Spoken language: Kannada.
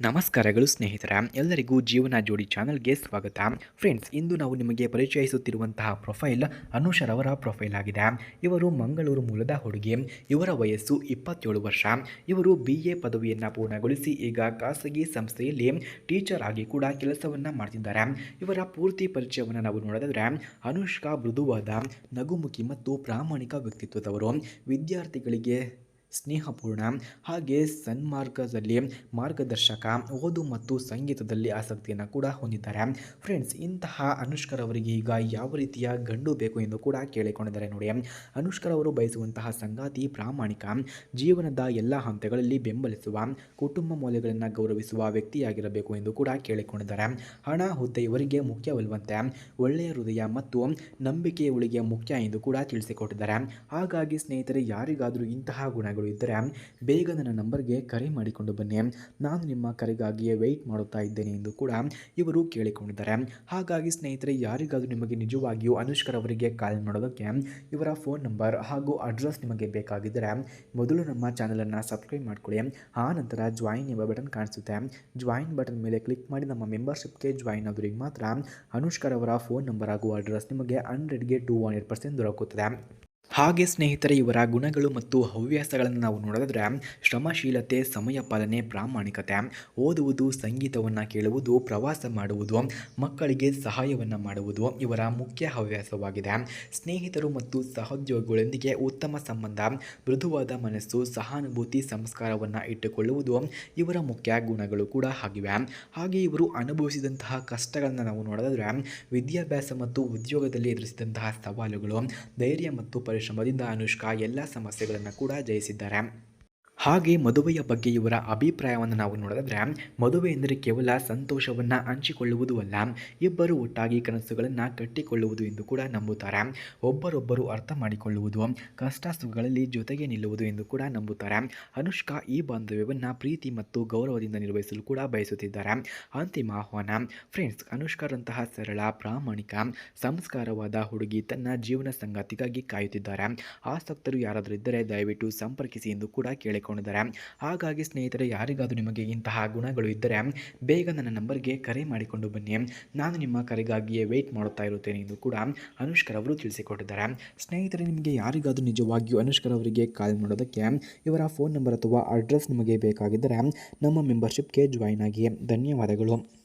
ನಮಸ್ಕಾರಗಳು ಸ್ನೇಹಿತರ, ಎಲ್ಲರಿಗೂ ಜೀವನ ಜೋಡಿ ಚಾನಲ್ಗೆ ಸ್ವಾಗತ. ಫ್ರೆಂಡ್ಸ್, ಇಂದು ನಾವು ನಿಮಗೆ ಪರಿಚಯಿಸುತ್ತಿರುವಂತಹ ಪ್ರೊಫೈಲ್ ಅನುಷರ್ ಅವರ ಪ್ರೊಫೈಲ್ ಆಗಿದೆ. ಇವರು ಮಂಗಳೂರು ಮೂಲದ ಹುಡುಗಿ, ಇವರ ವಯಸ್ಸು ಇಪ್ಪತ್ತೇಳು ವರ್ಷ. ಇವರು ಬಿ ಎ ಪದವಿಯನ್ನು ಪೂರ್ಣಗೊಳಿಸಿ ಈಗ ಖಾಸಗಿ ಸಂಸ್ಥೆಯಲ್ಲಿ ಟೀಚರ್ ಆಗಿ ಕೂಡ ಕೆಲಸವನ್ನು ಮಾಡ್ತಿದ್ದಾರೆ. ಇವರ ಪೂರ್ತಿ ಪರಿಚಯವನ್ನು ನಾವು ನೋಡಿದ್ರೆ ಅನುಷ್ಕಾ ಮೃದುವಾದ, ನಗುಮುಖಿ ಮತ್ತು ಪ್ರಾಮಾಣಿಕ ವ್ಯಕ್ತಿತ್ವದವರು. ವಿದ್ಯಾರ್ಥಿಗಳಿಗೆ ಸ್ನೇಹಪೂರ್ಣ ಹಾಗೆ ಸನ್ಮಾರ್ಗದಲ್ಲಿ ಮಾರ್ಗದರ್ಶಕ, ಓದು ಮತ್ತು ಸಂಗೀತದಲ್ಲಿ ಆಸಕ್ತಿಯನ್ನು ಕೂಡ ಹೊಂದಿದ್ದಾರೆ. ಫ್ರೆಂಡ್ಸ್ ಇಂತಹ ಅನುಷ್ಕರ್ ಅವರಿಗೆ ಈಗ ಯಾವ ರೀತಿಯ ಗಂಡು ಬೇಕು ಎಂದು ಕೂಡ ಕೇಳಿಕೊಂಡಿದ್ದಾರೆ ನೋಡಿ. ಅನುಷ್ಕರ್ ಅವರು ಬಯಸುವಂತಹ ಸಂಗಾತಿ, ಪ್ರಾಮಾಣಿಕ, ಜೀವನದ ಎಲ್ಲ ಹಂತಗಳಲ್ಲಿ ಬೆಂಬಲಿಸುವ, ಕುಟುಂಬ ಮೌಲ್ಯಗಳನ್ನು ಗೌರವಿಸುವ ವ್ಯಕ್ತಿಯಾಗಿರಬೇಕು ಎಂದು ಕೂಡ ಕೇಳಿಕೊಂಡಿದ್ದಾರೆ. ಹಣ, ಹುದ್ದೆ ಇವರಿಗೆ ಮುಖ್ಯವಲ್ಲವಂತೆ ಒಳ್ಳೆಯ ಹೃದಯ ಮತ್ತು ನಂಬಿಕೆ ಇವಳಿಗೆ ಮುಖ್ಯ ಎಂದು ಕೂಡ ತಿಳಿಸಿಕೊಟ್ಟಿದ್ದಾರೆ. ಹಾಗಾಗಿ ಸ್ನೇಹಿತರೆ, ಯಾರಿಗಾದರೂ ಇಂತಹ ಗುಣಗಳು ಇದ್ದರೆ ಬೇಗ ನನ್ನ ನಂಬರ್ಗೆ ಕರೆ ಮಾಡಿಕೊಂಡು ಬನ್ನಿ. ನಾನು ನಿಮ್ಮ ಕರೆಗಾಗಿಯೇ ವೆಯ್ಟ್ ಮಾಡುತ್ತಾ ಇದ್ದೇನೆ ಎಂದು ಕೂಡ ಇವರು ಕೇಳಿಕೊಂಡಿದ್ದಾರೆ. ಹಾಗಾಗಿ ಸ್ನೇಹಿತರೆ, ಯಾರಿಗಾದರೂ ನಿಮಗೆ ನಿಜವಾಗಿಯೂ ಅನುಷ್ಕರ್ ಅವರಿಗೆ ಕಾಲ್ ಮಾಡೋದಕ್ಕೆ ಇವರ ಫೋನ್ ನಂಬರ್ ಹಾಗೂ ಅಡ್ರೆಸ್ ನಿಮಗೆ ಬೇಕಾಗಿದ್ದರೆ ಮೊದಲು ನಮ್ಮ ಚಾನಲನ್ನು ಸಬ್ಸ್ಕ್ರೈಬ್ ಮಾಡಿಕೊಳ್ಳಿ. ಆ ನಂತರ ಜಾಯಿನ್ ಎಂಬ ಬಟನ್ ಕಾಣಿಸುತ್ತೆ. ಜಾಯಿನ್ ಬಟನ್ ಮೇಲೆ ಕ್ಲಿಕ್ ಮಾಡಿ ನಮ್ಮ ಮೆಂಬರ್ಶಿಪ್ಗೆ ಜಾಯಿನ್ ಆದವರಿಗೆ ಮಾತ್ರ ಅನುಷ್ಕರ್ ಅವರ ಫೋನ್ ನಂಬರ್ ಹಾಗೂ ಅಡ್ರೆಸ್ ನಿಮಗೆ ಹಂಡ್ರೆಡ್ಗೆ ಟು ಹಂಡ್ರೆಡ್ ಪರ್ಸೆಂಟ್ ದೊರಕುತ್ತದೆ. ಹಾಗೆ ಸ್ನೇಹಿತರೆ, ಇವರ ಗುಣಗಳು ಮತ್ತು ಹವ್ಯಾಸಗಳನ್ನು ನಾವು ನೋಡಿದ್ರೆ ಶ್ರಮಶೀಲತೆ, ಸಮಯ ಪಾಲನೆ, ಪ್ರಾಮಾಣಿಕತೆ, ಓದುವುದು, ಸಂಗೀತವನ್ನು ಕೇಳುವುದು, ಪ್ರವಾಸ ಮಾಡುವುದು, ಮಕ್ಕಳಿಗೆ ಸಹಾಯವನ್ನು ಮಾಡುವುದು ಇವರ ಮುಖ್ಯ ಹವ್ಯಾಸವಾಗಿದೆ. ಸ್ನೇಹಿತರು ಮತ್ತು ಸಹೋದ್ಯೋಗಿಗಳೊಂದಿಗೆ ಉತ್ತಮ ಸಂಬಂಧ, ಮೃದುವಾದ ಮನಸ್ಸು, ಸಹಾನುಭೂತಿ, ಸಂಸ್ಕಾರವನ್ನು ಇಟ್ಟುಕೊಳ್ಳುವುದು ಇವರ ಮುಖ್ಯ ಗುಣಗಳು ಕೂಡ ಆಗಿವೆ. ಹಾಗೆ ಇವರು ಅನುಭವಿಸಿದಂತಹ ಕಷ್ಟಗಳನ್ನು ನಾವು ನೋಡಿದ್ರೆ ವಿದ್ಯಾಭ್ಯಾಸ ಮತ್ತು ಉದ್ಯೋಗದಲ್ಲಿ ಎದುರಿಸಿದಂತಹ ಸವಾಲುಗಳು, ಧೈರ್ಯ ಮತ್ತು ಪರಿಶ್ರಮದಿಂದ ಅನುಷ್ಕಾ ಎಲ್ಲ ಸಮಸ್ಯೆಗಳನ್ನು ಕೂಡ ಜಯಿಸಿದ್ದಾರೆ. ಹಾಗೆ ಮದುವೆಯ ಬಗ್ಗೆ ಇವರ ಅಭಿಪ್ರಾಯವನ್ನು ನಾವು ನೋಡಿದ್ರೆ, ಮದುವೆ ಎಂದರೆ ಕೇವಲ ಸಂತೋಷವನ್ನು ಹಂಚಿಕೊಳ್ಳುವುದು ಅಲ್ಲ, ಇಬ್ಬರು ಒಟ್ಟಾಗಿ ಕನಸುಗಳನ್ನು ಕಟ್ಟಿಕೊಳ್ಳುವುದು ಎಂದು ಕೂಡ ನಂಬುತ್ತಾರೆ. ಒಬ್ಬರೊಬ್ಬರು ಅರ್ಥ ಮಾಡಿಕೊಳ್ಳುವುದು ಕಷ್ಟ ಸುಖಗಳಲ್ಲಿ ಜೊತೆಗೆ ನಿಲ್ಲುವುದು ಎಂದು ಕೂಡ ನಂಬುತ್ತಾರೆ. ಅನುಷ್ಕಾ ಈ ಬಾಂಧವ್ಯವನ್ನು ಪ್ರೀತಿ ಮತ್ತು ಗೌರವದಿಂದ ನಿರ್ವಹಿಸಲು ಕೂಡ ಬಯಸುತ್ತಿದ್ದಾರೆ. ಅಂತಿಮ ಆಹ್ವಾನ, ಫ್ರೆಂಡ್ಸ್, ಅನುಷ್ಕಾರಂತಹ ಸರಳ, ಪ್ರಾಮಾಣಿಕ, ಸಂಸ್ಕಾರವಾದ ಹುಡುಗಿ ತನ್ನ ಜೀವನ ಸಂಗಾತಿಗಾಗಿ ಕಾಯುತ್ತಿದ್ದಾರೆ. ಆಸಕ್ತರು ಯಾರಾದರೂ ಇದ್ದರೆ ದಯವಿಟ್ಟು ಸಂಪರ್ಕಿಸಿ ಎಂದು ಕೂಡ ಕೇಳಿಕೊಂಡಿದ್ದಾರೆ ಹಾಗಾಗಿ ಸ್ನೇಹಿತರೆ, ಯಾರಿಗಾದರೂ ನಿಮಗೆ ಇಂತಹ ಗುಣಗಳು ಇದ್ದರೆ ಬೇಗ ನನ್ನ ನಂಬರ್ಗೆ ಕರೆ ಮಾಡಿಕೊಂಡು ಬನ್ನಿ. ನಾನು ನಿಮ್ಮ ಕರೆಗಾಗಿಯೇ ವೆಯ್ಟ್ ಮಾಡುತ್ತಾ ಇರುತ್ತೇನೆ ಎಂದು ಕೂಡ ಅನುಷ್ಕರ್ ಅವರು ತಿಳಿಸಿಕೊಟ್ಟಿದ್ದಾರೆ. ಸ್ನೇಹಿತರೆ, ನಿಮಗೆ ಯಾರಿಗಾದರೂ ನಿಜವಾಗಿಯೂ ಅನುಷ್ಕರ್ ಅವರಿಗೆ ಕಾಲ್ ಮಾಡೋದಕ್ಕೆ ಇವರ ಫೋನ್ ನಂಬರ್ ಅಥವಾ ಅಡ್ರೆಸ್ ನಿಮಗೆ ಬೇಕಾಗಿದ್ದರೆ ನಮ್ಮ ಮೆಂಬರ್ಶಿಪ್ಗೆ ಜಾಯಿನ್ ಆಗಿ. ಧನ್ಯವಾದಗಳು.